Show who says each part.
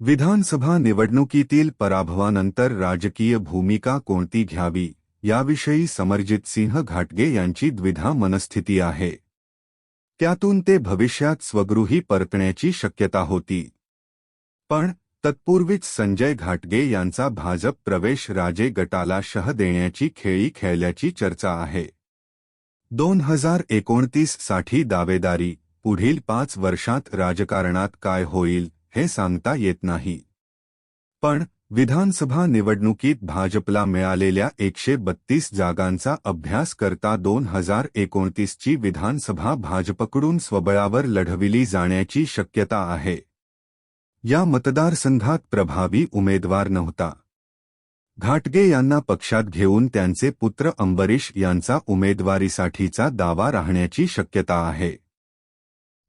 Speaker 1: विधानसभा निवडणुकीतील पराभवानंतर राजकीय भूमिका कोणती घ्यावी? याविषयी समरजित सिंह घाटगे यांची द्विधा मनस्थिती आहे. त्यातून ते भविष्यात स्वगृही परतण्याची शक्यता होती. पण तत्पूर्वीच संजय घाटगे यांचा भाजप प्रवेश राजे गटाला शह देण्याची खेळी खेळल्याची चर्चा आहे. दोन हजार एकोणतीससाठी दावेदारी पुढील पाच वर्षात राजकारणात काय होईल? हे सांगता येत नाही. पण विधानसभा निवडणुकीत भाजपला मिळालेल्या एकशे बत्तीस जागांचा अभ्यास करता दोन हज़ार एकोणतीसची विधानसभा भाजपकडून स्वबळावर लढविली जाण्याची शक्यता आहे. या मतदारसंघात प्रभावी उमेदवार नव्हता. घाटगे यांना पक्षात घेऊन त्यांचे पुत्र अंबरीश यांचा उमेदवारीसाठीचा दावा राहण्याची शक्यता आहे.